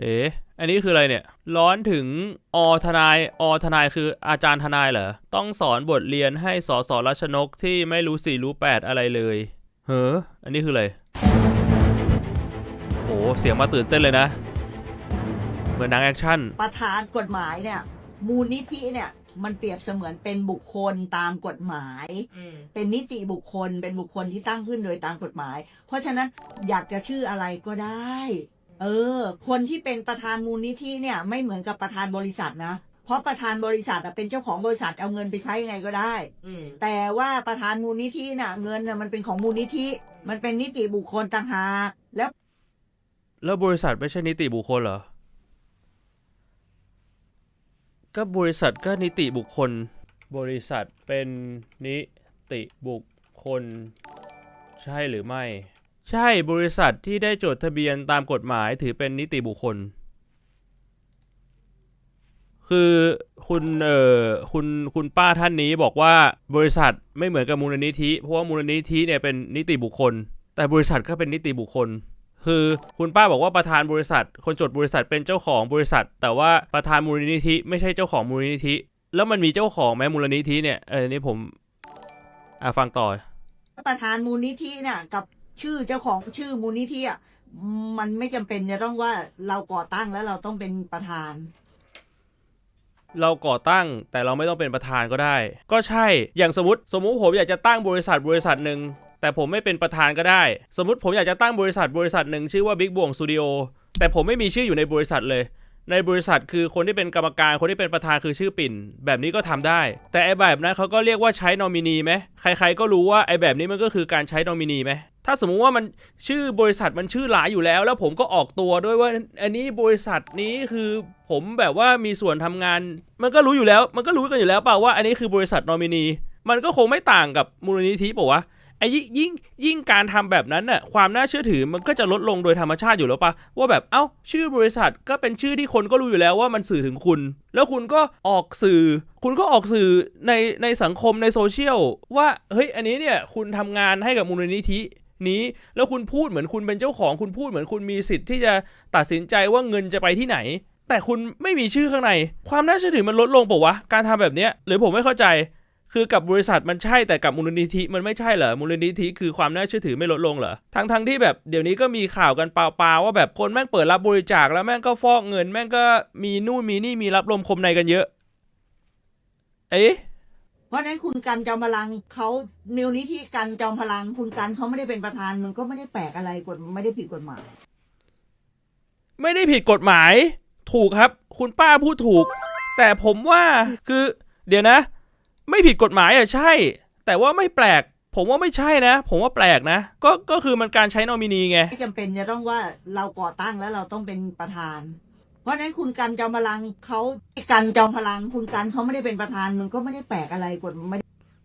เอ๊ะ อันนี้คืออะไรเนี่ย ร้อนถึงอทนาย อทนายคืออาจารย์ทนายเหรอ ต้องสอนบทเรียนให้สอสอรัชนกที่ไม่รู้สี่รู้แปดอะไรเลย เฮ้อ อันนี้คืออะไร โห เสียงมาตื่นเต้นเลยนะ เหมือนหนังแอคชั่น ประธานกฎหมายเนี่ย มูลนิธิเนี่ย มันเปรียบเสมือนเป็นบุคคลตามกฎหมาย เป็นนิติบุคคล เป็นบุคคลที่ตั้งขึ้นโดยตามกฎหมาย เพราะฉะนั้นอยากจะชื่ออะไรก็ได้ เออ คนที่เป็นประธานมูลนิธิเนี่ยไม่เหมือนกับประธานบริษัทนะ เพราะประธานบริษัทอะเป็นเจ้าของบริษัทเอาเงินไปใช้ยังไงก็ได้แต่ว่าประธานมูลนิธิน่ะเงินน่ะมันเป็นของมูลนิธิ มันเป็นนิติบุคคลต่างหากแล้ว แล้วบริษัทไม่ใช่นิติบุคคลเหรอ ก็บริษัทก็นิติบุคคล บริษัทเป็นนิติบุคคล ใช่หรือไม่ ใช่บริษัทที่ได้จดทะเบียนตามกฎหมายถือเป็นนิติบุคคล คือคุณเอ่อคุณคุณป้าท่านนี้บอกว่าบริษัทไม่เหมือนกับมูลนิธิเพราะว่ามูลนิธิเนี่ยเป็นนิติบุคคล แต่บริษัทก็เป็นนิติบุคคล คือคุณป้าบอกว่าประธานบริษัท คนจดบริษัทเป็นเจ้าของบริษัท แต่ว่าประธานมูลนิธิไม่ใช่เจ้าของมูลนิธิ แล้วมันมีเจ้าของไหมมูลนิธิเนี่ยเออนี่ผมอะฟังต่อประธานมูลนิธิเนี่ยกับ ชื่อเจ้าของชื่อมูลนิธิอะมันไม่จำเป็นจะต้องว่าเราก่อตั้งแล้วเราต้องเป็นประธาน เราก่อตั้งแต่เราไม่ต้องเป็นประธานก็ได้ ก็ใช่อย่างสมมติสมมุติผมอยากจะตั้งบริษัทบริษัทหนึ่งแต่ผมไม่เป็นประธานก็ได้ สมมติผมอยากจะตั้งบริษัทบริษัทหนึ่งชื่อว่า Big บ่วงสตูดิโอแต่ผมไม่มีชื่ออยู่ในบริษัทเลย ในบริษัทคือคนที่เป็นกรรมการคนที่เป็นประธานคือชื่อปิ่น แบบนี้ก็ทำได้ แต่ไอ้แบบนั้นเขาก็เรียกว่าใช้นอมินีไหมใครๆก็รู้ว่าไอ้แบบนี้มันก็คือการใช้นอมินีไหม ถ้าสมมุติว่ามันชื่อบริษัทมันชื่อหลายอยู่แล้ว แล้วผมก็ออกตัวด้วยว่า อันนี้บริษัทนี้คือผมแบบว่ามีส่วนทำงาน มันก็รู้อยู่แล้ว มันก็รู้กันอยู่แล้วเปล่าว่าอันนี้คือบริษัทนอมินี มันก็คงไม่ต่างกับมูลนิธิป่าวะไอ้ยิ่งยิ่งการทำแบบนั้นน่ะความน่าเชื่อถือมันก็จะลดลงโดยธรรมชาติอยู่แล้วปะว่าแบบเอ้า ชื่อบริษัทก็เป็นชื่อที่คนก็รู้อยู่แล้วว่ามันสื่อถึงคุณ แล้วคุณก็ออกสื่อ คุณก็ออกสื่อในในสังคมในโซเชียลว่าเฮ้ยอันนี้เนี่ยคุณทำงานให้กับมูลนิธิ นี้ แล้วคุณพูดเหมือนคุณเป็นเจ้าของคุณพูดเหมือนคุณมีสิทธิ์ที่จะตัดสินใจว่าเงินจะไปที่ไหน แต่คุณไม่มีชื่อข้างใน ความน่าเชื่อถือมันลดลงเปล่าวะการทำแบบเนี้ยหรือผมไม่เข้าใจ คือกับบริษัทมันใช่แต่กับมูลนิธิมันไม่ใช่เหรอมูลนิธิคือความน่าเชื่อถือไม่ลดลงเหรอทั้งทั้งที่แบบเดี๋ยวนี้ก็มีข่าวกันเปล่าๆว่าแบบคนแม่งเปิดรับบริจาคแล้วแม่งก็ฟอกเงิน แม่งก็มีนู่นมีนี่มีรับลมคมในกันเยอะ เอ๊ะ เพราะฉะนั้นคุณกันจอมพลังเขามูลนิธิกันจอมพลัง คุณกันเขาไม่ได้เป็นประธานมันก็ไม่ได้แปลกอะไรกฎไม่ได้ผิดกฎหมาย ไม่ได้ผิดกฎหมาย ถูกครับ คุณป้าพูดถูก แต่ผมว่าคือ เดี๋ยวนะ ไม่ผิดกฎหมายอะใช่ แต่ว่าไม่แปลก ผมว่าไม่ใช่นะ ผมว่าแปลกนะ ก็ก็คือมันการใช้นอมินีไง ไม่จำเป็นจะต้องว่าเราก่อตั้งแล้วเราต้องเป็นประธานเพ ราะฉะนั้นคุณกันจอมพลังเขากันจอมพลัง คุณกันเขาไม่ได้เป็นประธานมันก็ไม่ได้แปลกอะไรกฎไม่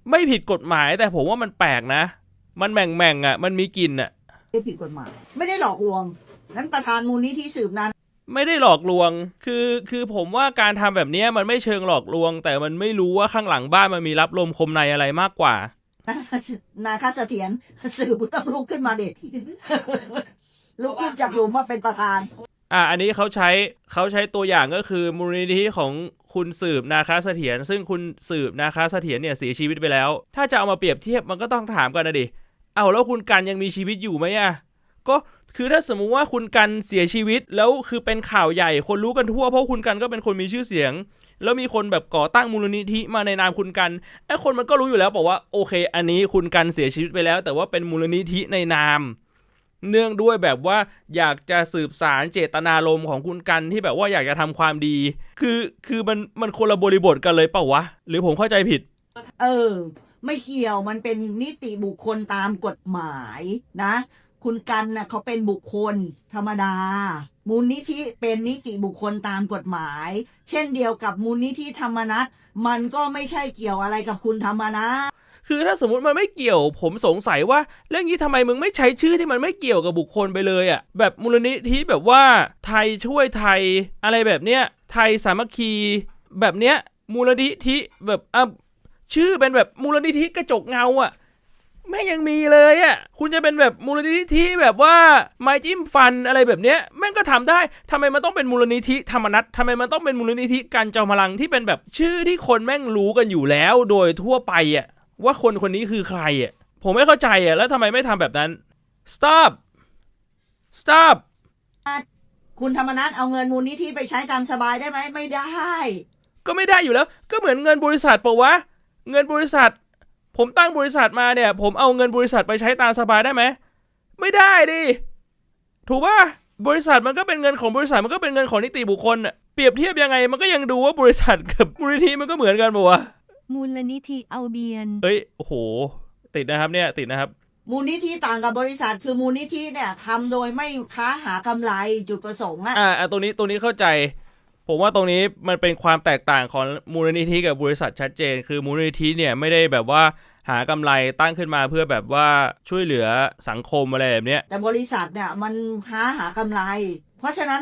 ไม่ผิดกฎหมายแต่ผมว่ามันแปลกนะ มันแหม่งแม่งๆอะ มันมีกลิ่นอะได้ผิดกฎหมาย ไม่ได้หลอกลวง นั้นประธานมูลนิธิสืบนานไม่ได้หลอกลวง คือคือผมว่าการทำแบบเนี้ยมันไม่เชิงหลอกลวง แต่มันไม่รู้ว่าข้างหลังบ้านมันมีรับลมคมในอะไรมากกว่านาคาเสถียรสืบต้องลุกขึ้นมาเด็ลุกขึ้นจากหลุมมาเป็นประธาน อะอันนี้เขาใช้เขาใช้ตัวอย่างก็คือมูลนิธิของคุณสืบนาคาเสถียรซึ่งคุณสืบนาคาเสถียรเนี่ยเสียชีวิตไปแล้ว ถ้าจะเอามาเปรียบเทียบมันก็ต้องถามกันนะดิเอาแล้วคุณกันยังมีชีวิตอยู่ไหมอะก็คือถ้าสมมุติว่าคุณกันเสียชีวิตแล้วคือเป็นข่าวใหญ่คนรู้กันทั่วเพราะคุณกันก็เป็นคนมีชื่อเสียง แล้วมีคนแบบก่อตั้งมูลนิธิมาในนามคุณกันไอ้คนมันก็รู้อยู่แล้วบอกว่าโอเค อันนี้คุณกันเสียชีวิตไปแล้ว แต่ว่าเป็นมูลนิธิในนาม เนื่องด้วยแบบว่าอยากจะสืบสารเจตนารมณ์ของคุณกันที่แบบว่าอยากจะทำความดี คือคือมันมันคนละบริบทกันเลยเปล่าวะ หรือผมเข้าใจผิด เออ ไม่เกี่ยวมันเป็นนิติบุคคลตามกฎหมายนะ คุณกันน่ะเขาเป็นบุคคลธรรมดา มูลนิธิเป็นนิติบุคคลตามกฎหมาย เช่นเดียวกับมูลนิธิธรรมนัตมันก็ไม่ใช่เกี่ยวอะไรกับคุณธรรมนัต คือถ้าสมมติมันไม่เกี่ยว ผมสงสัยว่าเรื่องนี้ทำไมมึงไม่ใช้ชื่อที่มันไม่เกี่ยวกับบุคคลไปเลยอะ่ะแบบมูลนิธิแบบว่าไทยช่วยไทยอะไรแบบเนี้ยไทยสามัคคีแบบเนี้ยมูลนิธิแบบอะชื่อเป็นแบบมูลนิธิกระจกเงาอะ่ะแม่งยังมีเลยอะ่ะ คุณจะเป็นแบบมูลนิธิแบบว่าไม้จิ้มฟันอะไรแบบเนี้ยแม่งก็ทำได้ทำไมมันต้องเป็นมูลนิธิธรรมนัตทำไมมันต้องเป็นมูลนิธิการจอมพลังที่เป็นแบบชื่อที่คนแม่งรู้กันอยู่แล้วโดยทั่วไปอะ่ะ ว่าคนคนนี้คือใครอะ่ะผมไม่เข้าใจอะ่ะแล้วทำไมไม่ทำแบบนั้น stop stop คุณธรรมนัฐเอาเงินมูลนิธิไปใช้ตามสบายได้ไหมไม่ได้ ก็ไม่ได้อยู่แล้ว ก็เหมือนเงินบริษัทปะวะ เงินบริษัท ผมตั้งบริษัทมาเนี่ย ผมเอาเงินบริษัทไปใช้ตามสบายได้ไหมไม่ได้ดิถูกป่ะบริษัทมันก็เป็นเงินของบริษัทมันก็เป็นเงินของนิติบุคคลน่ะเปรียบเทียบยังไงมันก็ยังดูว่าบริษัทกับมูลนิธิมันก็เหมือนกันปะวะ มูลนิธิเอาเบียนเฮ้ยโอ้โห ติดนะครับเนี่ยติดนะครับ มูลนิธิต่างกับบริษัทคือมูลนิธิเนี่ยทำโดยไม่ค้าหากำไรจุดประสงค์อะอ่าอะตรงนี้ตรงนี้เข้าใจ ผมว่าตรงนี้มันเป็นความแตกต่างของมูลนิธิกับบริษัทชัดเจน คือมูลนิธิเนี่ยไม่ได้แบบว่าหากำไรตั้งขึ้นมาเพื่อแบบว่าช่วยเหลือสังคมอะไรแบบเนี้ยแต่บริษัทเนี่ยมันค้าหากำไร เพราะฉะนั้น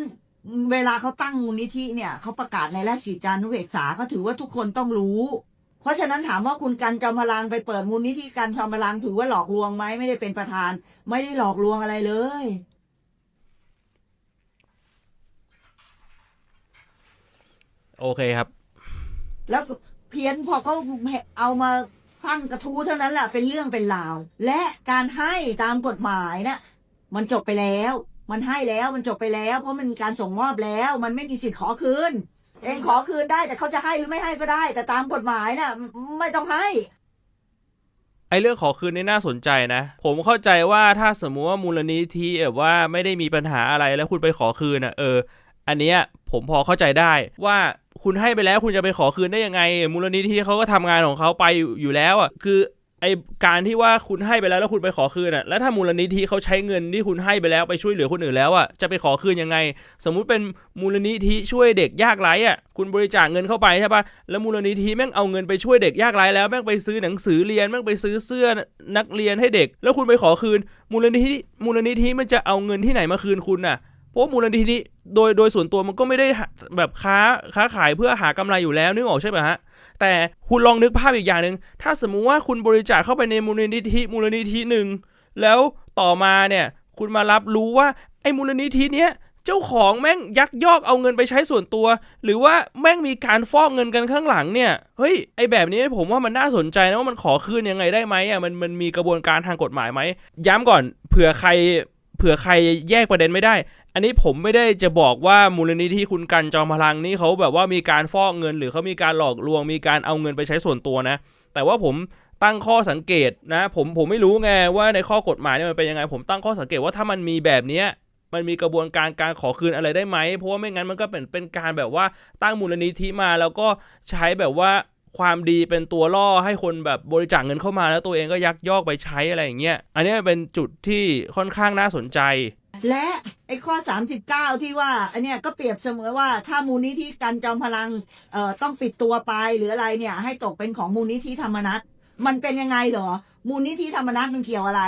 เวลาเขาตั้งมูลนิธิเนี่ยเขาประกาศในราชกิจจานุเบกษาก็ถือว่าทุกคนต้องรู้ เพราะฉะนั้นถามว่าคุณกันจอมพลังไปเปิดมูลนิธิกันจอมพลังถือว่าหลอกลวงไหมไม่ได้เป็นประธาน ไม่ได้หลอกลวงอะไรเลย โอเคครับ แล้วเพี้ยนพอเขาเอามาฟังกระทู้เท่านั้นแหละเป็นเรื่องเป็นราว และการให้ตามกฎหมายนะ่ะมันจบไปแล้ว มันให้แล้วมันจบไปแล้ว เพราะมันการส่งมอบแล้ว มันไม่มีสิทธิ์ขอคืน เองขอคืนได้แต่เขาจะให้หรือไม่ให้ก็ได้ แต่ตามกฎหมายน่ะ ไม่ต้องให้ ไอ้เรื่องขอคืนนี่น่าสนใจนะ ผมเข้าใจว่าถ้าสมมุติว่ามูลนิธิแบบว่าไม่ได้มีปัญหาอะไรแล้วคุณไปขอคืนอะเออ อันเนี้ยผมพอเข้าใจได้ว่าคุณให้ไปแล้วคุณจะไปขอคืนได้ยังไง มูลนิธิเขาก็ทำงานของเขาไปอยู่อยู่แล้วอะคือ ไอการที่ว่าคุณให้ไปแล้วแล้วคุณไปขอคืนอะแล้วถ้ามูลนิธิเขาใช้เงินที่คุณให้ไปแล้วไปช่วยเหลือคนอื่นแล้วอะจะไปขอคืนยังไง สมมุติเป็นมูลนิธิช่วยเด็กยากไร้อะคุณบริจาคเงินเข้าไปใช่ปะแล้วมูลนิธิแม่งเอาเงินไปช่วยเด็กยากไร้แล้วแม่งไปซื้อหนังสือเรียนแม่งไปซื้อเสื้อนักเรียนให้เด็ก แล้วคุณไปขอคืน มูลนิธิมูลนิธิมันจะเอาเงินที่ไหนมาคืนคุณน่ะ เพราะมูลนิธินี้โดยโดยส่วนตัวมันก็ไม่ได้แบบค้าค้าขายเพื่อหากำไรอยู่แล้วนึกออกใช่ไหมฮะแต่คุณลองนึกภาพอีกอย่างหนึ่งถ้าสมมุติว่าคุณบริจาคเข้าไปในมูลนิธิมูลนิธิหนึ่งแล้วต่อมาเนี่ยคุณมารับรู้ว่าไอ้มูลนิธิเนี้ยเจ้าของแม่งยักยอกเอาเงินไปใช้ส่วนตัว หรือว่าแม่งมีการฟอกเงินกันข้างหลังเนี่ยเฮ้ยไอ้แบบนี้ผมว่ามันน่าสนใจนะว่ามันขอคืนยังไงได้ไหมอะมันมันมีกระบวนการทางกฎหมายไหมย้ำก่อนเผื่อใคร ผื่อใครแยกประเด็นไม่ได้ อันนี้ผมไม่ได้จะบอกว่ามูลนิธิคุณกันจอมพลังนี่เขาแบบว่ามีการฟอกเงิน หรือเขามีการหลอกลวงมีการเอาเงินไปใช้ส่วนตัวนะ แต่ว่าผมตั้งข้อสังเกตนะ ผมผมไม่รู้ไงว่าในข้อกฎหมายเนี่ยมันเป็นยังไง ผมตั้งข้อสังเกตว่าถ้ามันมีแบบนี้มันมีกระบวนการการขอคืนอะไรได้ไหม เพราะว่าไม่งั้นมันก็เป็นเป็นการแบบว่าตั้งมูลนิธิมาแล้วก็ใช้แบบว่า ความดีเป็นตัวล่อให้คนแบบบริจาคเงินเข้ามาแล้วตัวเองก็ยักยอกไปใช้อะไรอย่างเงี้ย อันนี้เป็นจุดที่ค่อนข้างน่าสนใจ และไอ้ข้อ 39 ที่ว่า อันเนี้ยก็เปรียบเสมอว่าถ้ามูลนิธิกันจอมพลังเอ่อต้องปิดตัวไปหรืออะไรเนี่ย ให้ตกเป็นของมูลนิธิธรรมนัตมันเป็นยังไงเหรอ มูลนิธิธรรมนัตมันเกี่ยวอะไร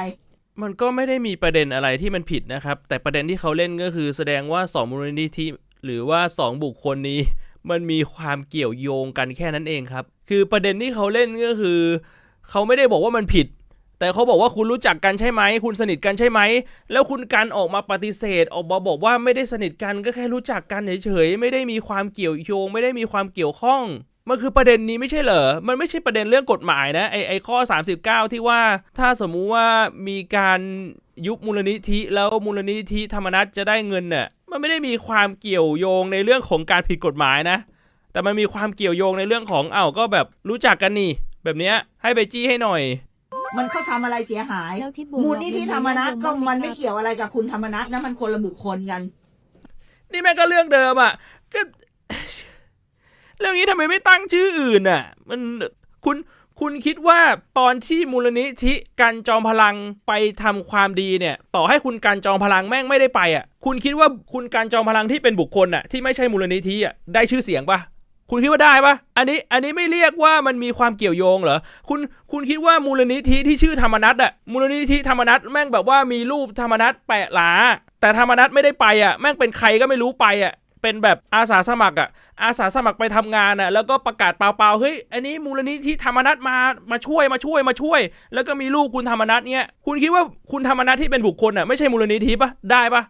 มันก็ไม่ได้มีประเด็นอะไรที่มันผิดนะครับ แต่ประเด็นที่เขาเล่นก็คือแสดงว่า 2 มูลนิธิหรือว่า 2 บุคคลนี้ มันมีความเกี่ยวโยงกันแค่นั้นเองครับ คือประเด็นที่เขาเล่นก็คือ เขาไม่ได้บอกว่ามันผิด แต่เขาบอกว่าคุณรู้จักกันใช่ไหม คุณสนิทกันใช่ไหม แล้วคุณกันออกมาปฏิเสธ ออกมาบอกว่าไม่ได้สนิทกันก็แค่รู้จักกันเฉยๆ ไม่ได้มีความเกี่ยวโยง ไม่ได้มีความเกี่ยวข้องมันคือประเด็นนี้ไม่ใช่เหรอ มันไม่ใช่ประเด็นเรื่องกฎหมายนะไอไอข้อ 39 ที่ว่าถ้าสมมุติว่ามีการยุบมูลนิธิแล้วมูลนิธิธรรมนัตจะได้เงินน่ะ มันไม่ได้มีความเกี่ยวโยงในเรื่องของการผิดกฎหมายนะ แต่มันมีความเกี่ยวโยงในเรื่องของอ้าวก็แบบรู้จักกันนี่ แบบเนี้ยให้ไปจี้ให้หน่อย มันเขาทำอะไรเสียหาย แล้วที่บัวมูลนิธิธรรมนัตก็มันไม่เกี่ยวเกี่ยวอะไรกับคุณธรรมนัตนะมันคนละบุคคลกัน นี่แม่งก็เรื่องเดิมอะก็แล้วนี้ทำไมไม่ตั้งชื่ออื่นอะ มันคุณ คุณคิดว่าตอนที่มูลนิธิกันจอมพลังไปทำความดีเนี่ย ต่อให้คุณกันจอมพลังแม่งไม่ได้ไปอะ คุณคิดว่าคุณกันจอมพลังที่เป็นบุคคลอะที่ไม่ใช่มูลนิธิอะได้ชื่อเสียงปะคุณคิดว่าได้ปะอันนี้อันนี้ไม่เรียกว่ามันมีความเกี่ยวโยงเหรอ คุณคุณคิดว่ามูลนิธิที่ชื่อธรรมนัตอะมูลนิธิธรรมนัตแม่งแบบว่ามีรูปธรรมนัตแปะหลาแต่ธรรมนัตไม่ได้ไปอะแม่งเป็นใครก็ไม่รู้ไปอะ เป็นแบบอาสาสมัครอะอาสาสมัครไปทำงานอะแล้วก็ประกาศเปล่าๆเฮ้ยอันนี้มูลนิธิธรรมนัตมามาช่วยมาช่วยมาช่วย แล้วก็มีลูกคุณธรรมนัตเนี่ยคุณคิดว่าคุณธรรมนัตที่เป็นบุคคลอะไม่ใช่มูลนิธิปะได้ปะ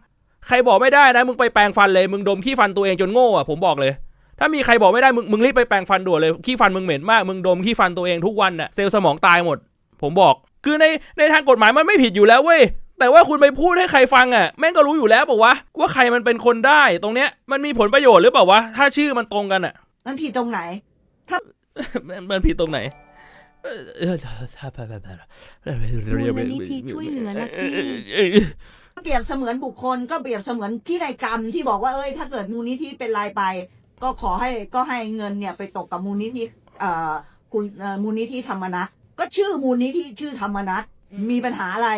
ใครบอกไม่ได้นะมึงไปแปรงฟันเลยมึงดมขี้ฟันตัวเองจนโง่อะผมบอกเลยถ้ามีใครบอกไม่ได้มึงมึงรีบไปแปรงฟันด่วนเลยขี้ฟันมึงเหม็นมากมึงดมขี้ฟันตัวเองทุกวันน่ะเซลล์สมองตายหมด ผมบอก คือในในทางกฎหมายมันไม่ผิดอยู่แล้วเว้ย แต่ว่าคุณไปพูดให้ใครฟังอะแม่งก็รู้อยู่แล้วบอกว่าว่าใครมันเป็นคนได้ตรงเนี้ยมันมีผลประโยชน์หรือเปล่าวะถ้าชื่อมันตรงกันอะ มันผิดตรงไหน มันมันผิดตรงไหนเออเออมูลนิธิช่วยเหลือลัทธิเปรียบเสมือนบุคคลก็เปรียบเสมือนพินัยกรรมที่บอกว่าเอ้ยถ้าเกิดมูลนิธิเป็นรายไป ก็ขอให้ก็ให้เงินเนี่ยไปตกกับมูลนิธิเอ่อคุณเอ่อมูลนิธิธรรมนัตก็ชื่อมูลนิธิชื่อธรรมนัตมีปัญหาอะไร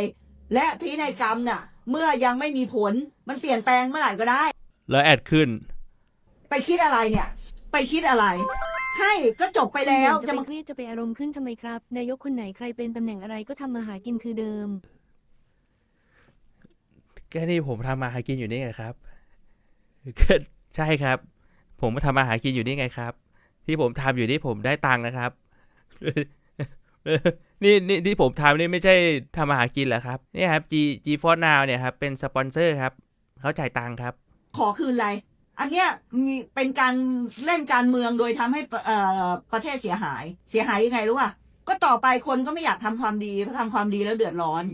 และพินัยกรรมเนี่ยเมื่อยังไม่มีผลมันเปลี่ยนแปลงเมื่อไหร่ก็ได้ แล้วแอดขึ้น ไปคิดอะไรเนี่ย ไปคิดอะไร ให้ก็จบไปแล้วจะจะไปมาเครียดจะไปอารมณ์ขึ้นทำไมครับ นายกคนไหนใครเป็นตำแหน่งอะไรก็ทำมาหากินคือเดิมแค่นี้ผมทำมาหากินอยู่นี่ไงครับก็ใช่ครับ ผมมาทำมาหากินอยู่นี่ไงครับ ที่ผมทำอยู่นี่ผมได้ตังค์นะครับ นี่นี่ที่ผมทำนี่ไม่ใช่ทำมาหากินเหรอครับ นี่ครับ G G f o r Now เนี่ยครับ เป็นสปอนเซอร์ครับ เขาจ่ายตังค์ครับ ขอคืนอะไร อันเนี้ยมีเป็นการเล่นการเมืองโดยทำให้เอ่อประเทศเสียหาย เสียหายยังไงรู้ป่ะ ก็ต่อไปคนก็ไม่อยากทำความดีเพราะทำความดีแล้วเดือดร้อน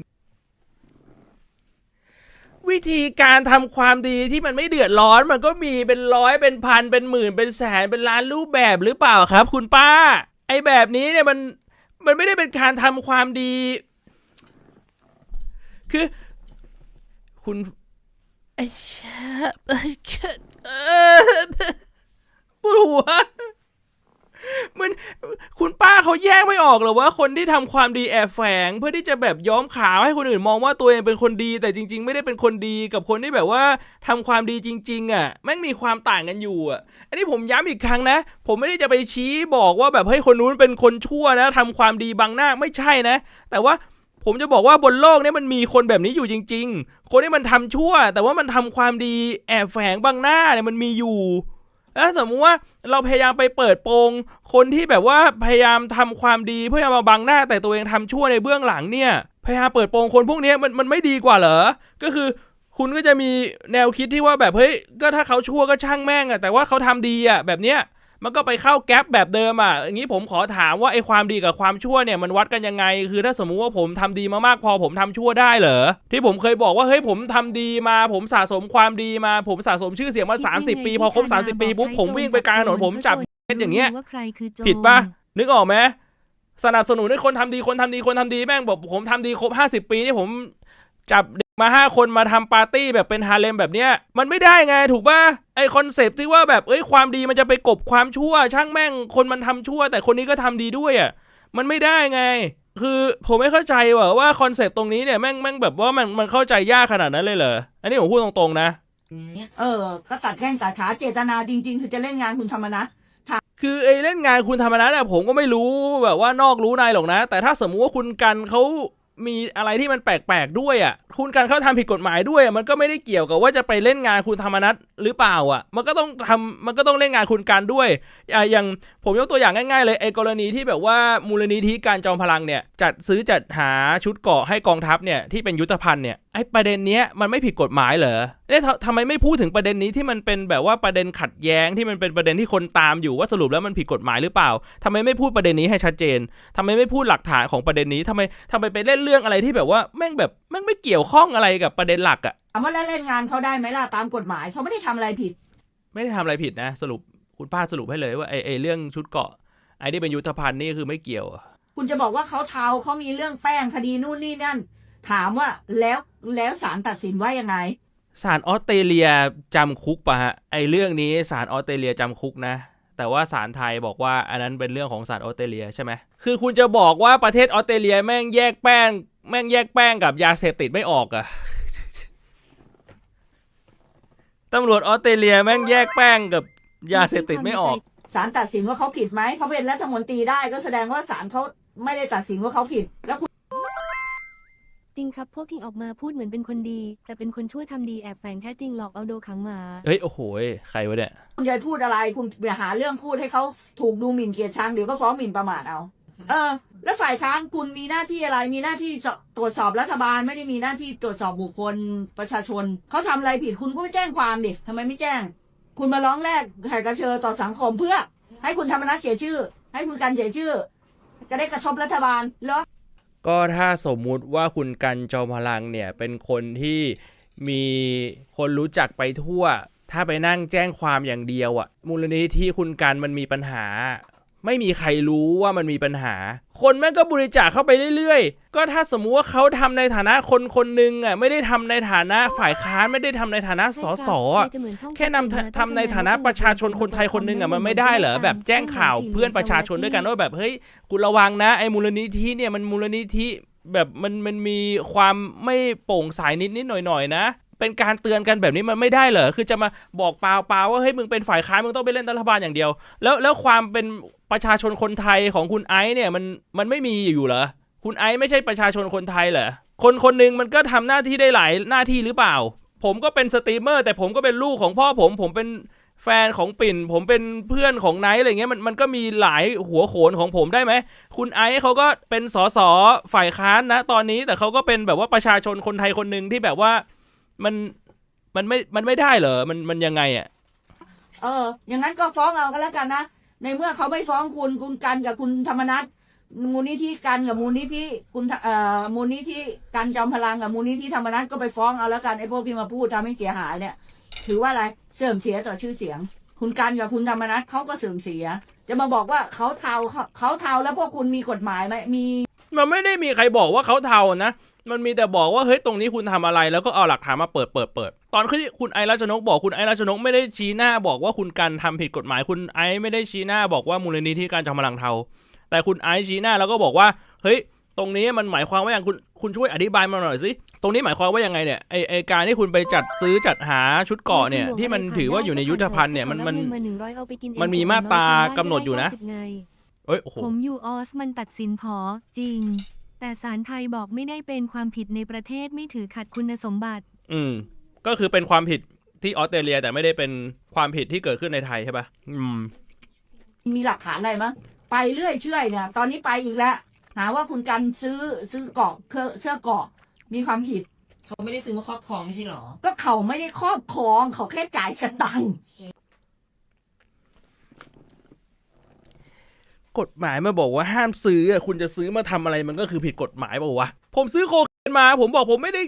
วิธีการทำความดีที่มันไม่เดือดร้อนมันก็มีเป็นร้อยเป็นพันเป็นหมื่นเป็นแสนเป็นล้านรูปแบบหรือเปล่าครับ คุณป้า ไอแบบนี้เนี่ยมัน มันไม่ได้เป็นการทำความดี คือ คุณไอ้ชาไอแค่เออปวดหัว เขาแยกไม่ออกหรอว่าคนที่ทำความดีแอบแฝง เพื่อที่จะแบบย้อมขาวให้คนอื่นมองว่าตัวเองเป็นคนดี แต่จริง ๆ ไม่ได้เป็นคนดีกับคนที่แบบว่าทำความดีจริง ๆ อะแม่งมีความต่างกันอยู่อะ อันนี้ผมย้ำอีกครั้งนะ ผมไม่ได้จะไปชี้บอกว่าแบบเฮ้คนนู้นเป็นคนชั่วนะทำความดีบังหน้าไม่ใช่นะ แต่ว่าผมจะบอกว่าบนโลกนี้มันมีคนแบบนี้อยู่จริง ๆ คนที่มันทำชั่ว แต่ว่ามันทำความดีแอบแฝงบังหน้าเนี่ยมันมีอยู่ แล้วสมมุติว่าเราพยายามไปเปิดโปงคนที่แบบว่าพยายามทำความดีเพื่อจะมาบังหน้าแต่ตัวเองทำชั่วในเบื้องหลังเนี่ย พยายามเปิดโปงคนพวกนี้มันมันไม่ดีกว่าเหรอ ก็คือคุณก็จะมีแนวคิดที่ว่าแบบเฮ้ยก็ถ้าเขาชั่วก็ช่างแม่งอะแต่ว่าเขาทำดีอะแบบเนี้ย มันก็ไปเข้าแก๊ปแบบเดิมอะอย่างนี้ผมขอถามว่าไอ้ความดีกับความชั่วเนี่ยมันวัดกันยังไง คือถ้าสมมุติว่าผมทำดีมามากพอผมทำชั่วได้เหรอที่ผมเคยบอกว่าเฮ้ยผมทำดีมาผมสะสมความดีมาผมสะสมชื่อเสียงมา 30 ปี พอครบ 30 ปีปุ๊บผมวิ่งไปกลางถนนผมจับอย่างเงี้ยว่าใครคือโจรผิดปะนึกออกไหมสนับสนุนให้คนทำดีคนทำดีคนทำดีแม่งบอกผมทำดีครบห้าสิบปีที่ผมจับเด็ก มาห้าคนมาทำปาร์ตี้แบบเป็นฮาเลมแบบเนี้ยมันไม่ได้ไงถูกป่ะไอคอนเซปต์ที่ว่าแบบเอ้ยความดีมันจะไปกลบความชั่ว ช่างแม่งคนมันทำชั่ว แต่คนนี้ก็ทำดีด้วยอะมันไม่ได้ไง คือผมไม่เข้าใจว่าว่าคอนเซปต์ตรงนี้เนี่ยแม่งแม่งแบบว่ามันมันเข้าใจยากขนาดนั้นเลยเหรออันนี้ผมพูดตรงๆนะ เออ ก็ตัดแข้งตัดขาเจตนาจริงๆคือจะเล่นงานคุณธรรมนัสคือไอ้เล่นงานคุณธรรมนัฐอะผมก็ไม่รู้แบบว่านอกรู้ในหรอกนะ แต่ถ้าสมมุติว่าคุณกันเขา มีอะไรที่มันแปลกๆด้วยอะ คุณการเข้าทำผิดกฎหมายด้วยอะมันก็ไม่ได้เกี่ยวกับว่าจะไปเล่นงานคุณธรรมนัตหรือเปล่าอะ มันก็ต้องทำมันก็ต้องเล่นงานคุณการด้วย อย่าง ผมยกตัวอย่างง่ายๆเลยไอ้กรณีที่แบบว่ามูลนิธิการจอมพลังเนี่ยจัดซื้อจัดหาชุดเกราะให้กองทัพเนี่ยที่เป็นยุทธภัณฑ์เนี่ยไอ้ประเด็นเนี้ยมันไม่ผิดกฎหมายเหรอเอ๊ะทำทำไมไม่พูดถึงประเด็นนี้ที่มันเป็นแบบว่าประเด็นขัดแย้งที่มันเป็นประเด็นที่คนตามอยู่ว่าสรุปแล้วมันผิดกฎหมายหรือเปล่าทำไมไม่พูดประเด็นนี้ให้ชัดเจนทำไมไม่พูดหลักฐานของประเด็นนี้ทำไมทำไมไปเล่นเรื่องอะไรที่แบบว่าแม่งแบบแม่งไม่เกี่ยวข้องอะไรกับประเด็นหลักอะถามว่าแล้วเล่นงานเขาได้ไหมล่ะตามกฎหมายเขาไม่ได้ทำอะไรผิด ไม่ได้ทำอะไรผิดนะ สรุป คุณป้าสรุปให้เลยว่าไอ้ไอ้เรื่องชุดเกราะไอ้ที่เป็นยุทธภัณฑ์นี่คือไม่เกี่ยวอะคุณจะบอกว่าเขาเทาเขามีเรื่องแป้งคดีนู่นนี่นั่น ถามว่าแล้วแล้วศาลตัดสินว่ายังไงศาลออสเตรเลียจำคุกปะฮะไอ้เรื่องนี้ศาลออสเตรเลียจำคุกนะ แต่ว่าศาลไทยบอกว่าอันนั้นเป็นเรื่องของศาลออสเตรเลียใช่ไหมคือคุณจะบอกว่าประเทศออสเตรเลียแม่งแยกแป้ง แม่งแยกแป้งกับยาเสพติดไม่ออกอะตำรวจออสเตรเลียแม่งแยกแป้งกับ ยาเสพติดไม่ออก ศาลตัดสินว่าเขาผิดไหมเขาเป็นรัฐมนตรีได้ก็แสดงว่าศาลเขาไม่ได้ตัดสินว่าเขาผิด แล้วคุณจริงครับ พวกที่ออกมาพูดเหมือนเป็นคนดี แต่เป็นคนชั่วทำดีแอบแฝงแท้จริงหลอกเอาโดขังหมา เฮ้ย โอ้โหยใครวะเนี่ย คุณจะพูดอะไร คุณไปหาเรื่องพูดให้เขาถูกดูหมิ่นเกียรติชังเดี๋ยวก็ฟ้องหมิ่นประมาทเอา เออ แล้วฝ่ายค้านคุณมีหน้าที่อะไร มีหน้าที่สตรวจสอบรัฐบาลไม่ได้มีหน้าที่ตรวจสอบบุคคลประชาชนเขาทำอะไรผิดคุณก็ไปแจ้งความดิทำไมไม่แจ้ง คุณมาร้องแรกแหกกระเชอต่อสังคมเพื่อ ให้คุณธรรมนัฐเสียชื่อ ให้คุณกันเสียชื่อ จะได้กระทบรัฐบาลเหรอก็ถ้าสมมุติว่าคุณกันจอมพลังเนี่ยเป็นคนที่มีคนรู้จักไปทั่ว ถ้าไปนั่งแจ้งความอย่างเดียวอะมูลนิธิคุณกันมันมีปัญหา ไม่มีใครรู้ว่ามันมีปัญหา คนแม่งก็บริจาคเข้าไปเรื่อยๆ ก็ถ้าสมมุติว่าเขาทำในฐานะคนคนหนึ่งอะไม่ได้ทำในฐานะฝ่ายค้านไม่ได้ทำในฐานะสสอะแค่นำทำในฐานะประชาชนคนไทยคนหนึ่งอะมันไม่ได้เหรอแบบแจ้งข่าวเพื่อนประชาชนด้วยกันว่าแบบเฮ้ยคุณระวังนะไอ้มูลนิธิเนี่ยมันมูลนิธิแบบมันมันมีความไม่โปร่งใสนิดนิดหน่อยหน่อยๆนะ เป็นการเตือนกันแบบนี้มันไม่ได้เหรอ คือจะมาบอกเปล่าเปล่าว่าเฮ้ยมึงเป็นฝ่ายค้านมึงต้องไปเล่นรัฐบาลอย่างเดียว แล้วแล้วความเป็นประชาชนคนไทยของคุณไอซ์เนี่ยมันมันไม่มีอยู่เหรอ คุณไอซ์ไม่ใช่ประชาชนคนไทยเหรอ คนคนหนึ่งมันก็ทำหน้าที่ได้หลายหน้าที่หรือเปล่า ผมก็เป็นสตรีมเมอร์ แต่ผมก็เป็นลูกของพ่อผม ผมเป็นแฟนของปิ่น ผมเป็นเพื่อนของไนท์อะไรเงี้ยมันมันก็มีหลายหัวโขนของผมได้ไหม คุณไอซ์เขาก็เป็นสสฝ่ายค้านนะ ตอนนี้แต่เขาก็เป็นแบบว่าประชาชนคนไทยคนหนึ่งที่แบบว่า มันมันไม่มันไม่ได้เหรอมันมันยังไงอะเออ อย่างนั้นก็ฟ้องเอาก็แล้วกันนะ ในเมื่อเขาไม่ฟ้องคุณคุณกันกับคุณธรรมนัฐมูลนิธิกันกับมูลนิธิคุณเอ่อมูลนิธิกันจอมพลังกับมูลนิธิธรรมนัฐก็ไปฟ้องเอาแล้วกันไอ้พวกที่มาพูดทำให้เสียหายเนี่ย ถือว่าอะไรเสื่อมเสียต่อชื่อเสียง คุณกันกับคุณธรรมนัฐเขาก็เสื่อมเสีย จะมาบอกว่าเขาเทาเขาเขาเทาแล้วพวกคุณมีกฎหมายไหมมี มันไม่ได้มีใครบอกว่าเขาเทานะ มันมีแต่บอกว่าเฮ้ยตรงนี้คุณทำอะไรแล้วก็เอาหลักฐานมาเปิดเปิดเปิดตอนที่คุณไอรัชนกบอกคุณไอรัชนกไม่ได้ชี้หน้าบอกว่าคุณกันทำผิดกฎหมายคุณไอไม่ได้ชี้หน้าบอกว่ามูลนิธิการจอมพลังเทา แต่คุณไอชี้หน้าแล้วก็บอกว่าเฮ้ยตรงนี้มันหมายความว่าอย่างคุณคุณช่วยอธิบายมาหน่อยสิตรงนี้หมายความว่ายังไงเนี่ยไอไอการที่คุณไปจัดซื้อจัดหาชุดเกราะเนี่ยที่มันถือว่าอยู่ในยุทธภัณฑ์เนี่ยมันมันมาหนึ่งร้อยเอาไปกินเองมันมีมาตรากำหนดอยู่นะร้สิบไงเอ้ยโอ้โหผมอยู่ออสมันตัดสินพอจริง แต่ศาลไทยบอกไม่ได้เป็นความผิดในประเทศไม่ถือขัดคุณสมบัติ อืม ก็คือเป็นความผิดที่ออสเตรเลียแต่ไม่ได้เป็นความผิดที่เกิดขึ้นในไทยใช่ปะอืม มีหลักฐานอะไรมั้งไปเรื่อยเชื่อยเนี่ยตอนนี้ไปอีกแล้ว หาว่าคุณกันซื้อซื้อเกาะเครื่องเสื้อเกาะมีความผิด เขาไม่ได้ซื้อมาครอบครองไม่ใช่หรอ ก็เขาไม่ได้ครอบครองเขาแค่จ่ายสตังค์ กฎหมายมาบอกว่าห้ามซื้ออะคุณจะซื้อมาทำอะไรมันก็คือผิดกฎหมายเปล่าวะผมซื้อโคเคนมา ผมบอกผมไม่ได้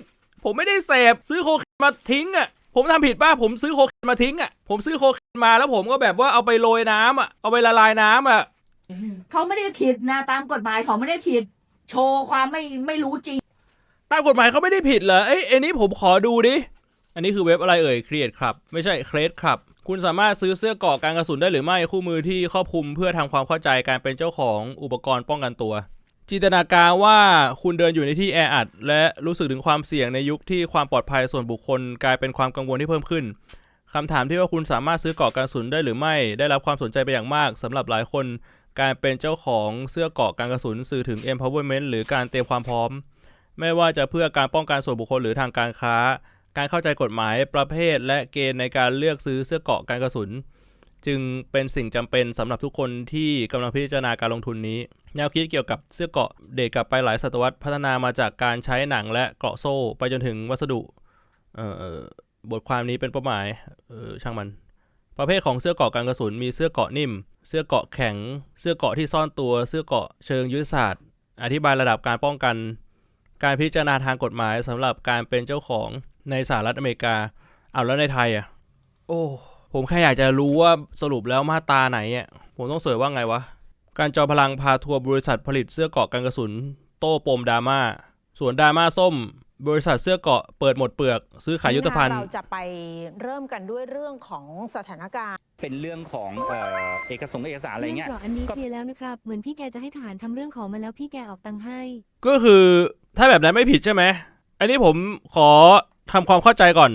ผมไม่ได้เสพซื้อโคเคนมาทิ้งอะผมทำผิดป่ะผมซื้อโคเคนมาทิ้งอะผมซื้อโคเคนมาแล้วผมก็แบบว่าเอาไปโรยน้ำอะเอาไปละลายน้ำอะเขาไม่ได้ผิดนะตามกฎหมายเขาไม่ได้ผิด โชว์ความไม่ไม่รู้จริง ตามกฎหมายเขาไม่ได้ผิดเหรอเอ้ยอันนี้ผมขอดูดิ อันนี้คือเว็บอะไรเอ่ย Create ครับไม่ใช่ Create ครับคุณสามารถซื้อเสื้อเกราะการกระสุนได้หรือไม่คู่มือที่ครอบคลุมเพื่อทำความเข้าใจการเป็นเจ้าของอุปกรณ์ป้องกันตัว จินตนาการว่าคุณเดินอยู่ในที่แออัดและรู้สึกถึงความเสี่ยงในยุคที่ความปลอดภัยส่วนบุคคลกลายเป็นความกังวลที่เพิ่มขึ้นคำถามที่ว่าคุณสามารถซื้อเกราะกันกระสุนได้หรือไม่ ได้รับความสนใจไปอย่างมากสำหรับหลายคน การเป็นเจ้าของเสื้อเกราะกันกระสุนสื่อถึง empowerment หรือการเตรียมความพร้อม ไม่ว่าจะเพื่อการป้องกันส่วนบุคคลหรือทางการค้า การเข้าใจกฎหมายประเภท และเกณฑ์ในการเลือกซื้อเสื้อเกราะกันกระสุน จึงเป็นสิ่งจำเป็นสำหรับทุกคนที่กำลังพิจารณาการลงทุนนี้ แนวคิดเกี่ยวกับเสื้อเกราะเดทกกลับไปหลายศตวรรษพัฒนามาจากการใช้หนังและเกราะโซ่ ไปจนถึงวัสดุบทความนี้เป็นเป้าหมายช่างมัน ประเภทของเสื้อเกราะกันกระสุนมีเสื้อเกราะนิ่ม เสื้อเกราะแข็ง เสื้อเกราะที่ซ่อนตัว เสื้อเกราะเชิงยุทธศาสตร์ อธิบายระดับการป้องกัน การพิจารณาทางกฎหมายสำหรับการเป็นเจ้าของ ในสหรัฐอเมริกา เอาแล้วในไทยอะ โอ้ผมแค่อยากจะรู้ว่าสรุปแล้วมาตราไหนอะผมต้องเสิร์ชว่าไงวะ การจอมพลังพาทัวร์บริษัทผลิตเสื้อเกราะกันกระสุน โต้ปมดราม่าส่วนดราม่าส้ม บริษัทเสื้อเกราะเปิดหมดเปลือก ซื้อขายยุทธภัณฑ์เราจะไปเริ่มกันด้วยเรื่องของสถานการณ์ เป็นเรื่องของเอ่อเอกสงค์เอกสารอะไรเงี้ยเรื่องกรอันนี้ก็ เคลียร์แล้วนะครับ เหมือนพี่แกจะให้ทหารทำเรื่องขอมาแล้วพี่แกออกตังค์ให้ ก็คือถ้าแบบนั้นไม่ผิดใช่ไหม อันนี้ผมขอ ทำความเข้าใจก่อน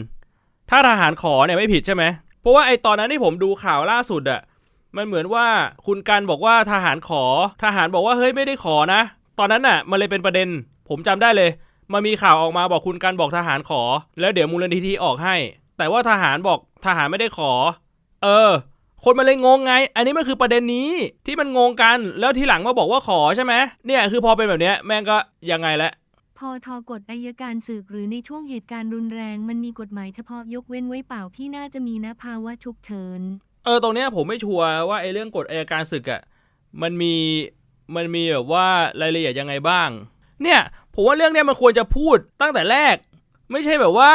ถ้าทหารขอเนี่ยไม่ผิดใช่ไหม เพราะว่าไอตอนนั้นที่ผมดูข่าวล่าสุดอะมันเหมือนว่าคุณกันบอกว่าทหารขอ ทหารบอกว่าเฮ้ยไม่ได้ขอนะ ตอนนั้นน่ะมันเลยเป็นประเด็น ผมจำได้เลย มันมีข่าวออกมาบอกคุณกันบอกทหารขอ แล้วเดี๋ยวมูลนิธิออกให้ แต่ว่าทหารบอกทหารไม่ได้ขอ เออ คนมันเลยงงไง อันนี้มันคือประเด็นนี้ที่มันงงกัน แล้วทีหลังมาบอกว่าขอใช่ไหมเนี่ยคือพอเป็นแบบนี้แม่งก็ยังไงละ พอทอกฎอายการศึกหรือในช่วงเหตุการณ์รุนแรง มันมีกฎหมายเฉพาะยกเว้นไว้เปล่าพี่น่าจะมีนะภาวะฉุกเฉินเออตรงเนี้ยผมไม่ชัวร์ว่าไอ้เรื่องกฎอัยการศึกอะ่ะมันมีมันมีแบบว่ารายละเอียดยังไงบ้าง เนี่ย ผมว่าเรื่องเนี้ยมันควรจะพูดตั้งแต่แรก ไม่ใช่แบบว่า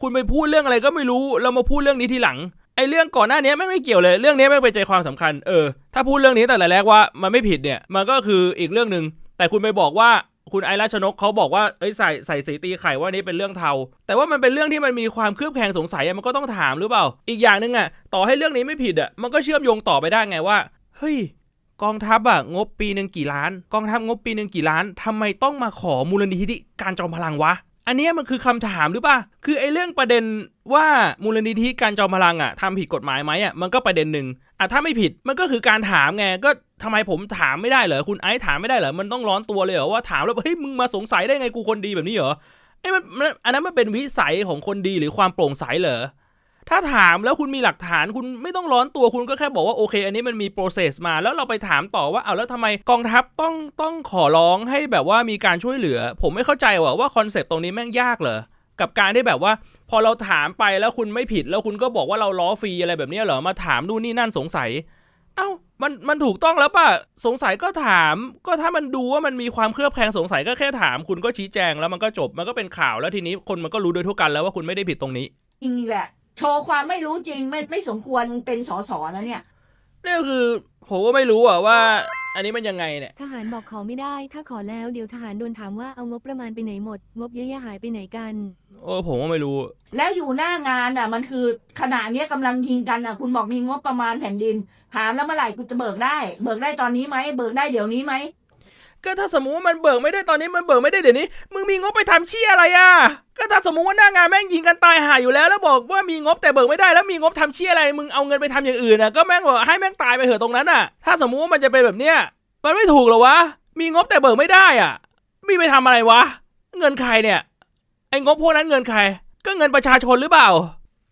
คุณไปพูดเรื่องอะไรก็ไม่รู้เรามาพูดเรื่องนี้ทีหลังไอ้เรื่องก่อนหน้านี้ไม่ไม่เกี่ยวเลยเรื่องนี้ไม่เป็นใจความสำคัญเออถ้าพูดเรื่องนี้แต่แรกว่ามันไม่ผิดเนี่ยมันก็คืออีกเรื่องหนึ่งแต่คุณไปบอกว่า คุณไอรัชนกเขาบอกว่าเอ้ยใส่ใส่สีตีไข่ว่านี้เป็นเรื่องเทา แต่ว่ามันเป็นเรื่องที่มันมีความเคลือบแคลงสงสัยมันก็ต้องถามหรือเปล่า อีกอย่างหนึ่งอะต่อให้เรื่องนี้ไม่ผิดอะมันก็เชื่อมโยงต่อไปได้ไงว่าเฮ้ยกองทัพอะงบปีหนึ่งกี่ล้าน กองทัพงบปีหนึ่งกี่ล้านทำไมต้องมาขอมูลนิธิการจอมพลังวะ อันนี้มันคือคำถามหรือป่ะ คือไอ้เรื่องประเด็นว่ามูลนิธิการจอมพลังอะทำผิดกฎหมายไหมอะมันก็ประเด็นหนึ่งอะถ้าไม่ผิดมันก็คือการถามไงก็ทำไมผมถามไม่ได้เหรอคุณไอซ์ถามไม่ได้เหรอมันต้องร้อนตัวเลยเหรอว่าถามแล้วเฮ้ยมึงมาสงสัยได้ไงกูคนดีแบบนี้เหรอไอ้ยมันอันนั้นมันเป็นวิสัยของคนดีหรือความโปร่งใสเหรอ ถ้าถามแล้วคุณมีหลักฐานคุณไม่ต้องร้อนตัวคุณก็แค่บอกว่าโอเค อันนี้มันมี process มา แล้วเราไปถามต่อว่าเอาแล้วทำไมกองทัพต้องต้องขอร้องให้แบบว่ามีการช่วยเหลือ ผมไม่เข้าใจว่าว่าคอนเซปต์ตรงนี้แม่งยากเหรอกับการที่แบบว่า พอเราถามไปแล้วคุณไม่ผิดแล้วคุณก็บอกว่าเราล้อฟรีอะไรแบบนี้เหรอมาถามนู่นนี่นั่นสงสัย เอ้ามันมันถูกต้องแล้วป่ะสงสัยก็ถาม ก็ถ้ามันดูว่ามันมีความเคลือบแคลงสงสัยก็แค่ถาม คุณก็ชี้แจงแล้วมันก็จบมันก็เป็นข่าวแล้วทีนี้คนมันก็รู้โดยทั่วกันแล้วว่าคุณไม่ได้ผิดตรงนี้จริงแหละ โชว์ความไม่รู้จริงไม่ไม่สมควรเป็นสสนะเนี่ย นี่ก็คือผมก็ไม่รู้อะว่า อันนี้มันยังไงเนี่ย ทหารบอกขอไม่ได้ ถ้าขอแล้วเดี๋ยวทหารโดนถามว่าเอางบประมาณไปไหนหมด งบเยอะแยะหายไปไหนกัน โอ้ผมก็ไม่รู้ แล้วอยู่หน้างานอะ มันคือขณะเนี้ยกำลังยิงกันอะ คุณบอกมีงบประมาณแผ่นดิน ถามแล้วเมื่อไหร่กูจะเบิกได้ เบิกได้ตอนนี้ไหมเบิกได้เดี๋ยวนี้ไหม ก็ถ้าสมมติว่ามันเบิกไม่ได้ตอนนี้มันเบิกไม่ได้เดี๋ยวนี้ มึงมีงบไปทำเชี่ยอะไรอะก็ถ้าสมมติว่าหน้างานแม่งยิงกันตายหายอยู่แล้ว แล้วบอกว่ามีงบแต่เบิกไม่ได้แล้วมีงบทำเชี่ยอะไร มึงเอาเงินไปทำอย่างอื่นอะก็แม่งบอกให้แม่งตายไปเถอะตรงนั้นอะถ้าสมมติว่ามันจะเป็นแบบเนี้ยมันไม่ถูกหรอวะ มีงบแต่เบิกไม่ได้อะมีไปทำอะไรวะ เงินใครเนี่ย ไอ้งบพวกนั้นเงินใคร ก็เงินประชาชนหรือเปล่า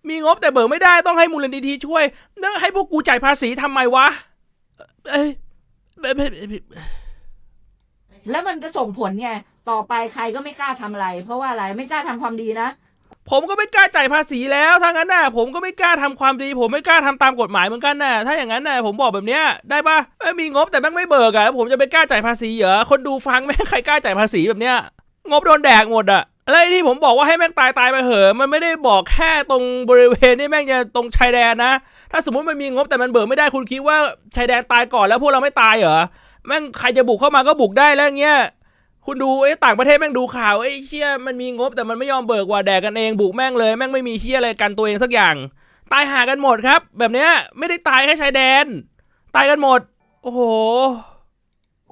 มีงบแต่เบิกไม่ได้ต้องให้มูลนิธิช่วยแล้วให้พวกกูจ่ายภาษีทำไมวะ เอ้ย แล้วมันจะส่งผลไงต่อไปใครก็ไม่กล้าทำอะไร เพราะว่าอะไรไม่กล้าทำความดีนะ ผมก็ไม่กล้าจ่ายภาษีแล้วถ้างั้นน่ะ ผมก็ไม่กล้าทำความดี ผมไม่กล้าทำตามกฎหมายเหมือนกันน่ะ ถ้าอย่างนั้นน่ะผมบอกแบบเนี้ยได้ปะเอ้ยมีงบแต่แม่งไม่เบิกอะผมจะไปกล้าจ่ายภาษีเหรอคนดูฟังแม่งใครกล้าจ่ายภาษีแบบเนี้ยงบโดนแดกหมดอะแล้วไอ้ที่ผมบอกว่าให้แม่งตายตายไปเหอะมันไม่ได้บอกแค่ตรงบริเวณที่แม่งจะตรงชายแดนนะ ถ้าสมมติมันมีงบแต่มันเบิกไม่ได้คุณคิดว่าชายแดนตายก่อนแล้วพวกเราไม่ตายเหรอ แม่งใครจะบุกเข้ามาก็บุกได้แล้วเงี้ยคุณดูไอ้ยต่างประเทศแม่งดูข่าวไอ้ยเชี่ยมันมีงบแต่มันไม่ยอมเบิกว่าแดกกันเองบุกแม่งเลยแม่งไม่มีเชี่ยอะไรกันตัวเองสักอย่าง ตายหากันหมดครับ แบบเนี้ยไม่ได้ตายแค่ชายแดน ตายกันหมด โอ้โห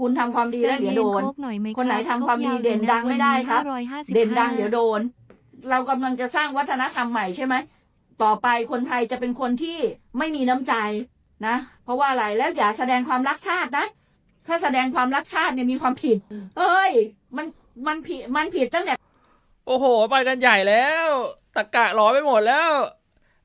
คุณทำความดีแล้วเดี๋ยวโดนโคกหน่อยไหมคนไหนรับทำความดีโกยเด่นดังไม่ได้ครับ555เด่นดังเดี๋ยวโดน เรากำลังจะสร้างวัฒนธรรมใหม่ใช่ไหม ต่อไปคนไทยจะเป็นคนที่ไม่มีน้ำใจนะ เพราะว่าอะไรแล้วอย่าแสดงความรักชาตินะ ถ้าแสดงความรักชาติเนี่ยมีความผิด เอ้ย มันมันผิดมันผิดตั้งแต่ โอ้โห ไปกันใหญ่แล้วตะกะร้อยไปหมดแล้ว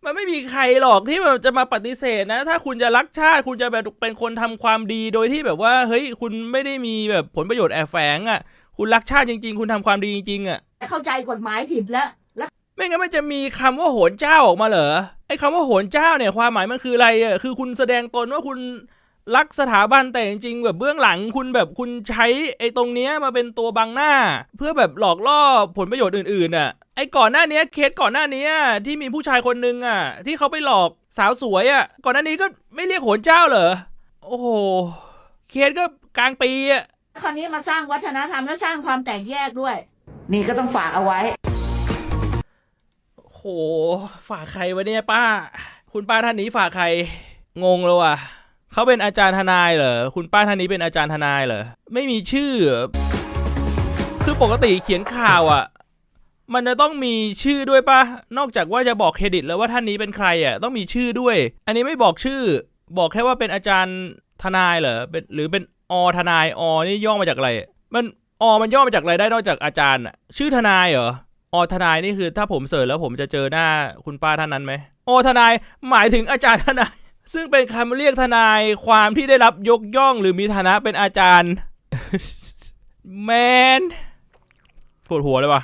มันไม่มีใครหรอกที่แบบจะมาปฏิเสธนะ ถ้าคุณจะรักชาติคุณจะแบบเป็นคนทำความดีโดยที่แบบว่า เฮ้ย คุณไม่ได้มีแบบผลประโยชน์แอบแฝงอะ คุณรักชาติจริง ๆ คุณทำความดีจริงๆอะเข้าใจกฎหมายผิดแล้วแล้วไม่งั้นมันจะมีคำว่าโหนเจ้าออกมาเหรอไอ้คำว่าโหนเจ้าเนี่ยความหมายมันคืออะไรอะคือคุณแสดงตนว่าคุณ รักสถาบันแต่จริงๆแบบเบื้องหลังคุณแบบคุณใช้ไอ้ตรงเนี้ยมาเป็นตัวบังหน้า เพื่อแบบหลอกล่อผลประโยชน์อื่นๆอะไอ้ก่อนหน้าเนี้ยเคสก่อนหน้านี้ที่มีผู้ชายคนนึงอะ ที่เขาไปหลอกสาวสวยอะ ก่อนหน้านี้ก็ไม่เรียกโหนเจ้าเหรอโอ้โหเคสก็กลางปีอะคราวนี้มาสร้างวัฒนธรรมแล้วสร้างความแตกแยกด้วย นี่ก็ต้องฝากเอาไว้โหฝากใครวะเนี่ยป้า คุณป้าท่านนี้ฝากใครงงแล้วว่ะ เขาเป็นอาจารย์ทนายเหรอ คุณป้าท่านนี้เป็นอาจารย์ทนายเหรอ ไม่มีชื่อ คือปกติเขียนข่าวอะ มันจะต้องมีชื่อด้วยปะนอกจากว่าจะบอกเครดิตแล้วว่าท่านนี้เป็นใครอะ ต้องมีชื่อด้วย อันนี้ไม่บอกชื่อ บอกแค่ว่าเป็นอาจารย์ทนายเหรอเป็นหรือเป็นอทนายอนี่ย่อมาจากอะไร มันอมันย่อมาจากอะไรได้นอกจากอาจารย์ชื่อทนายเหรออทนายนี่คือถ้าผมเสิร์ชแล้วผมจะเจอหน้าคุณป้าท่านนั้นไหมอทนายหมายถึงอาจารย์ทนาย ซึ่งเป็นคำเรียกทนายความที่ได้รับยกย่องหรือมีฐานะเป็นอาจารย์ แมนปวดหัวเลยว่ะ